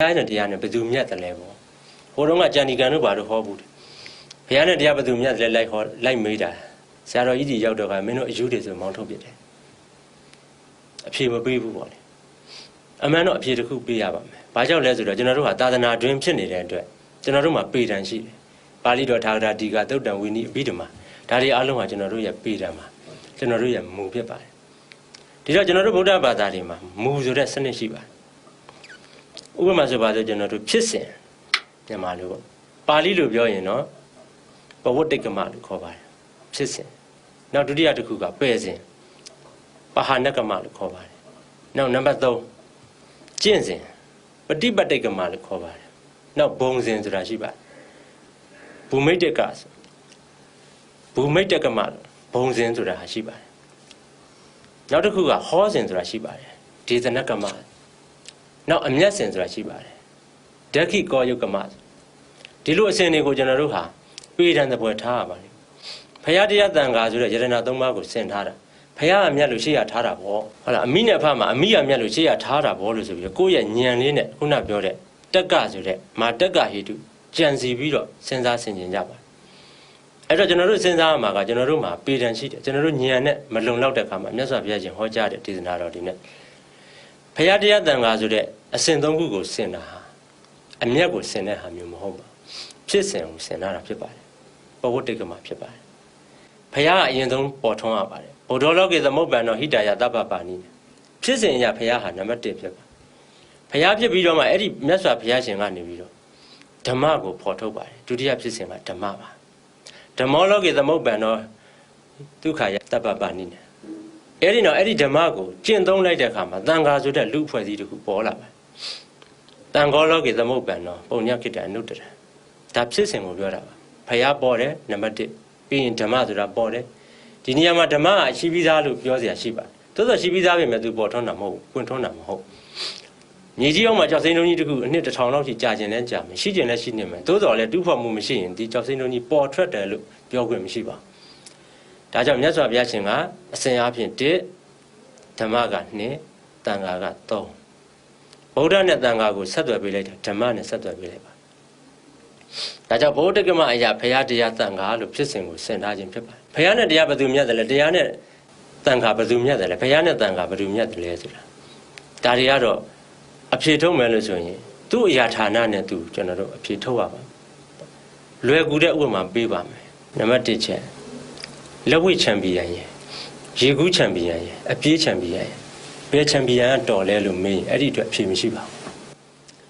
ရားနဲ့တရားနဲ့ဘယ်သူမြတ်တယ်လဲပေါ့ဟိုတုန်းကကြံဒီကံတို့ဘာလို့ဟောဘူးလဲဘုရားနဲ့တရားဘယ်သူမြတ်တယ်လဲလိုက်ဟောလိုက်မေးတာဆရာတော်ကြီးကြီးရောက်တော့ကမင်းတို့အယူတွေဆိုမောင်းထုတ်ပြတယ်အဖြေမပေးဘူးပေါ့လေအမှန်တော့အဖြေတစ်ခုပေးရပါမယ်ဘာကြောင့်လဲဆိုတော့ကျွန်တော်တို့ဟာသာသနာတွင်ဖြစ်နေတဲ့အတွက်ကျွန်တော်တို့မှာပေတံရှိတယ်ပါဠိတော်ထာဂရဒီကသုတ်တံဝိနည်းအဘိဓမ္မာဒါတွေအားလုံးဟာကျွန်တော်တို့ရဲ့ပေတံမှာကျွန်တော်တို့ရဲ့မူဖြစ်ပါတယ်ဒီတော့ကျွန်တော်တို့ဗုဒ္ဓဘာသာတွေမှာမူဆိုတဲ့စနစ်ရှိပါတယ် ဥပမာဆိုပါဆိုကျွန်တော်တို့ဖြစ်စဉ်မြန်မာလိုပေါ့ပါဠိလိုပြောရင်တော့ပဝတ္တိကမလို့ခေါ်ပါတယ်ဖြစ်စဉ်နောက်ဒုတိယတစ်ခုကပယ်စဉ်ပဟာနကမလို့ခေါ်ပါတယ်နောက်နံပါတ်3ကျင့်စဉ်ပฏิပတ်တိကမလို့ခေါ်ပါတယ်နောက်ဘုံစဉ်ဆိုတာရှိပါတယ်ဘူမိတ်တကဆိုဘူမိတ်တကမလို့ဘုံစဉ်ဆိုတာရှိပါတယ်နောက်တစ်ခုကဟောစဉ်ဆိုတာရှိပါတယ်ဒေသနကမ နောက်အမျက်စဉ်ဆိုတာရှိပါတယ်ဓက္ခိကောယုတ်ကမဒီလိုအစဉ်တွေကိုကျွန်တော်တို့ဟာပေတံတပွဲထားရပါလိမ့်ဖရာတရားတန်ခါဆိုတဲ့ယရဏသုံးပါးကိုဆင်ထားတာဖရာအမျက်လို့ရှေ့ရထားတာပေါ့ဟုတ်လားအမိနဲ့အဖမှာအမိအမျက်လို့ရှေ့ရထားတာပေါ့လို့ဆိုပြီးတော့ကိုယ့်ရဲ့ဉာဏ်လေးနဲ့ခုနပြောတဲ့တက်ကဆိုတဲ့မာတက်ကဟိတုကြံစီပြီးတော့စဉ်းစားဆင်ခြင်ကြပါအဲ့တော့ကျွန်တော်တို့စဉ်းစားရမှာကကျွန်တော်တို့မှာပေတံရှိတယ်ကျွန်တော်တို့ဉာဏ်နဲ့မလုံလောက်တဲ့အခါမှာမြတ်စွာဘုရားရှင်ဟောကြားတဲ့ဒေသနာတော်ဒီနဲ့ ဖရာတရားတန်ခါဆိုတဲ့အစဉ်သုံးခုကိုဆင်တာဟာအမျက်ကိုဆင်တဲ့ဟာမျိုးမဟုတ်ပါဘူးဖြစ်စဉ်ကိုဆင်တာဖြစ်ပါတယ်ပဝတ္တိကမှာဖြစ်ပါတယ်ဖရာကအရင်ဆုံးပေါ်ထွန်းရပါတယ်ဘုဒ္ဓလောကေသမုပ္ပန်တော်ဟိတယတပ္ပပါဏိဖြစ်စဉ်အရဖရာဟာနံပါတ်1ဖြစ်ပါဖရာဖြစ်ပြီးတော့မှအဲ့ဒီမြတ်စွာဘုရားရှင်ကနေပြီးတော့ဓမ္မကိုဖော်ထုတ်ပါတယ်ဒုတိယဖြစ်စဉ်ကဓမ္မပါဓမ္မောလောကေသမုပ္ပန်တော်ဒုက္ခယတပ္ပပါဏိနဲ့ အဲ့ဒီတော့အဲ့ဒီဓမ္မကိုကျင့်သုံးလိုက်တဲ့အခါမှာတန်ခါဆိုတဲ့လူအဖွဲ့အစည်းတစ်ခုပေါ်လာပါတယ်တန်ခောလောကေသမုပ္ပန်တော်ပုံညခိတအနုတ္တရဒါဖြစ်စဉ်ကိုပြောတာပါဖရာပေါ်တယ်နံပါတ်1ပြီးရင်ဓမ္မဆိုတာပေါ်တယ်ဒီနေရာမှာဓမ္မကအရှိပြီးသားလို့ပြောเสียရှိပါတယ်သို့သောရှိပြီးသားပဲမဲ့သူပေါ်ထွန်းတာမဟုတ်ဘူးပွင့်ထွန်းတာမဟုတ်မြေကြီးအောင်မှာကြောက်စိမ့်လုံးကြီးတခုအနှစ်တစ်ထောင်လောက်ထိကြာကျင်လဲကြာမယ်ရှိကျင်လဲရှိနေမယ်သို့တော်လဲတူးဖော်မှုမရှိရင်ဒီကြောက်စိမ့်လုံးကြီးပေါ်ထွက်တယ်လို့ပြောခွင့်မရှိပါဘူး ဒါကြောင့်မြတ်စွာဘုရားရှင်ကအစဉ်အားဖြင့်1ဓမ္မက2တန်ခါက3ဗုဒ္ဓနဲ့တန်ခါကိုဆက်သွယ်ပေးလိုက်တာဓမ္မနဲ့ဆက်သွယ်ပေးလိုက်ပါဒါကြောင့်ဘုဒ္ဓကမအရာဘုရားတရားတန်ခါလို့ဖြစ်စဉ်ကိုဆင်ထားခြင်းဖြစ်ပါတယ်ဘုရားနဲ့တရားဘယ်သူမြတ်တယ်လဲတရားနဲ့တန်ခါဘယ်သူမြတ်တယ်လဲဘုရားနဲ့တန်ခါဘယ်သူမြတ်တယ်လဲဆိုတာဒါတွေကတော့အဖြေထုတ်မယ်လို့ဆိုရင်သူ့အရာဌာနနဲ့သူကျွန်တော်တို့အဖြေထုတ်ရပါလွယ်ကူတဲ့ဥပမာပေးပါမယ်နံပါတ်1ချက် လက်ဝိချန်ပီယံရဲ့ရေကူးချန်ပီယံရဲ့အပြေးချန်ပီယံရဲ့ဘယ်ချန်ပီယံကတော်လဲလို့မေးရင်အဲ့ဒီအတွက်အဖြေမရှိပါဘူး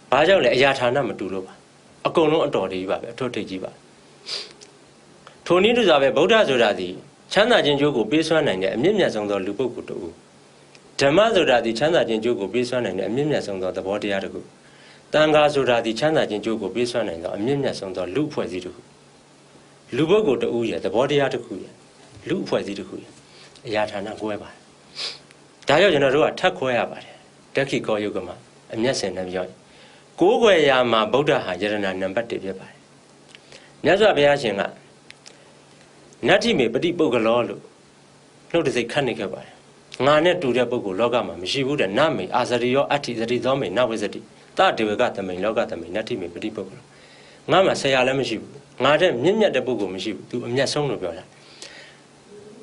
။ဘာကြောင့်လဲအရာဌာနမတူလို့ပါ။အကုန်လုံးအတော်တည်းကြီးပါပဲအထွတ်ထိပ်ကြီးပါ။ထိုနည်းတူစွာပဲဗုဒ္ဓဆိုတာဒီချမ်းသာခြင်းကြိုးကိုပေးစွမ်းနိုင်တဲ့အမြင့်မြတ်ဆုံးသောလူပုဂ္ဂိုလ်တူဓမ္မဆိုတာဒီချမ်းသာခြင်းကြိုးကိုပေးစွမ်းနိုင်တဲ့အမြင့်မြတ်ဆုံးသောသဘောတရားတစ်ခုတန်ခါဆိုတာဒီချမ်းသာခြင်းကြိုးကိုပေးစွမ်းနိုင်သောအမြင့်မြတ်ဆုံးသောလူအဖွဲ့အစည်းတစ်ခုလူပုဂ္ဂိုလ်တူရဲ့သဘောတရားတစ်ခုရဲ့ လူအဖွဲ့အစည်းတစ်ခုရဲ့အရာဌာနကိုယ်ပါတယ်ဒါကြောင့်ကျွန်တော်တို့ကထပ်ခွဲရပါတယ်တက္ခိကောယုကမှာအမျက်စင်နဲ့ပြောရင်ကိုးကွယ်ရာမှာဗုဒ္ဓဟာယရဏနံပါတ်1ဖြစ်ပါတယ်မြတ်စွာဘုရားရှင်ကနတ္ထိမေပฏิပုဂ္ဂလောလို့နှုတ်တစိတ်ခတ်နေခဲ့ပါတယ်ငါနဲ့တူတဲ့ပုဂ္ဂိုလ်လောကမှာမရှိဘူးတဲ့နမေအာဇရိယောအဋ္ဌိဇတိသောမေနဝိဇတိတဒေဝကသမိန်လောကသမိန်နတ္ထိမေပฏิပုဂ္ဂလောငါမှာဆရာလည်းမရှိဘူးငါတဲ့မြင့်မြတ်တဲ့ပုဂ္ဂိုလ်မရှိဘူးသူအမျက်ဆုံးလို့ပြောတာ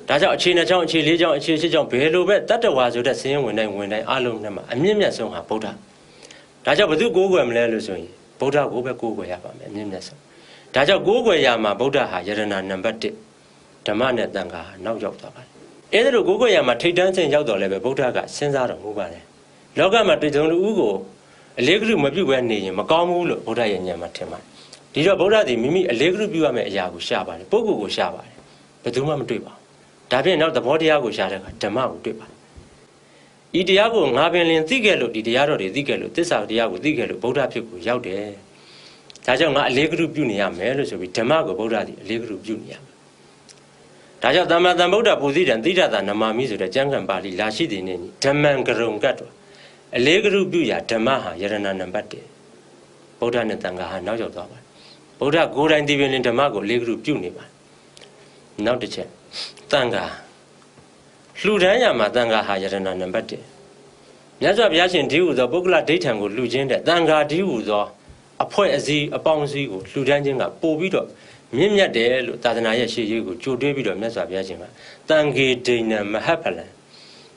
ဒါကြောင့်အခြေနှစ်ချောင်းအခြေလေးချောင်းအခြေရှစ်ချောင်းဘယ်လိုပဲတတ္တဝါဆိုတဲ့စည်ရင်ဝင်တိုင်းဝင်တိုင်းအလုံးနဲ့မှာအမြင့်မြတ်ဆုံးဟာဗုဒ္ဓဒါကြောင့်ဘယ်သူကိုးကွယ်မလဲလို့ဆိုရင်ဗုဒ္ဓကိုပဲကိုးကွယ်ရပါမယ်အမြင့်မြတ်ဆုံးဒါကြောင့်ကိုးကွယ်ရမှာဗုဒ္ဓဟာယရဏနံပါတ်1ဓမ္မနဲ့တန်ခါနောက်ရောက်သွားပါတယ်အဲ့ဒါလိုကိုးကွယ်ရမှာထိတ်တန်းခြင်းရောက်တော်လဲပဲဗုဒ္ဓကစဉ်းစားတော်မူပါတယ်လောကမှာတည်ကြုံလူဦးကိုအလေးကလူမပြုတ်ပဲနေရင်မကောင်းဘူးလို့ဗုဒ္ဓရဲ့ဉာဏ်မှာထင်ပါတယ်ဒီတော့ဗုဒ္ဓသည်မိမိအလေးကလူပြုရမယ့်အရာကိုရှာပါတယ်ပုဂ္ဂိုလ်ကိုရှာပါတယ်ဘယ်သူမှမတွေ့ပါဘူး ဒါဖြင့်နောက်သဘောတရားကိုရှာတဲ့အခါဓမ္မကိုတွေ့ပါတယ်ဤတရားကိုငါပင်လင်သိခဲ့လို့ဒီတရားတော်တွေသိခဲ့လို့သစ္စာတရားကိုသိခဲ့လို့ဗုဒ္ဓဖြစ်ကိုရောက်တယ်ဒါကြောင့်ငါအလေးကလူပြုနေရမယ်လို့ဆိုပြီးဓမ္မကိုဗုဒ္ဓသည်အလေးကလူပြုနေရမယ်ဒါကြောင့်သမ္မာသမ္ဗုဒ္ဓပူဇိတံတိဋ္ဌတာနမမိဆိုတဲ့ကျမ်းဂန်ပါဠိလာရှိတဲ့နေ့ဓမ္မံကရုံကတ်တော်အလေးကလူပြုရာဓမ္မဟာယရဏနံပါတ်1ဗုဒ္ဓနဲ့တန်ခါဟာနောက်ရောက်သွားပါတယ်ဗုဒ္ဓကိုယ်တိုင်ဒီပင်လင်ဓမ္မကိုလေးကလူပြုနေပါတယ် နောက်တစ်ချက်တန်ခါလှူဒန်းရမှာတန်ခါဟာယရဏနံပါတ်1မြတ်စွာဘုရားရှင်ဒီဟုသောပုဂ္ဂလဒိဋ္ဌံကိုလှူခြင်းတဲ့တန်ဃာဒီဟုသောအဖွဲ့အစည်းအပေါင်းအစည်းကိုလှူဒန်းခြင်းကပို့ပြီးတော့မြင့်မြတ်တယ်လို့သာသနာရဲ့ရှေ့ရေးကိုကြိုတွေးပြီးတော့မြတ်စွာဘုရားရှင်ကတန်ခေဒိဏမဟဖလံ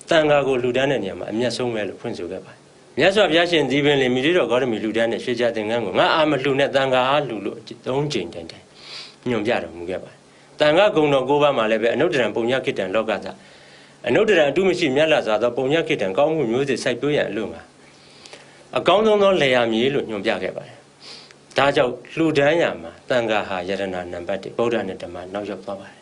တန်ဃာကိုလှူဒန်းတဲ့နေရာမှာအမျက်ဆုံးပဲလို့ဖွင့်ဆိုခဲ့ပါတယ်မြတ်စွာဘုရားရှင်ဒီပင်လေမိရိတော်ဂေါတမီလှူဒန်းတဲ့ရွှေချသင်္ကန်းကိုငါအာမလှူနဲ့တန်ဃာအားလှူလို့သုံးချိန်တိုင်တိုင်ညွန်ပြတော်မူခဲ့ပါတယ် တန်ဃာဂုံတော်၉ပါးမှာလည်းပဲအနုတ္တရံပုံညခိတံလောကသာအနုတ္တရံအတုမရှိမြတ်လာစွာသောပုံညခိတံကောင်းမှုမျိုးစေ့စိုက်ပျိုးရန်အလို့မှာအကောင်းဆုံးသောလေယာမြေလို့ညွန်ပြခဲ့ပါတယ်ဒါကြောင့်လှူဒန်းရမှာတန်ဃာဟာယရဏနံပါတ်1ဗုဒ္ဓနဲ့ဓမ္မနောက်ရောက်သွားပါတယ်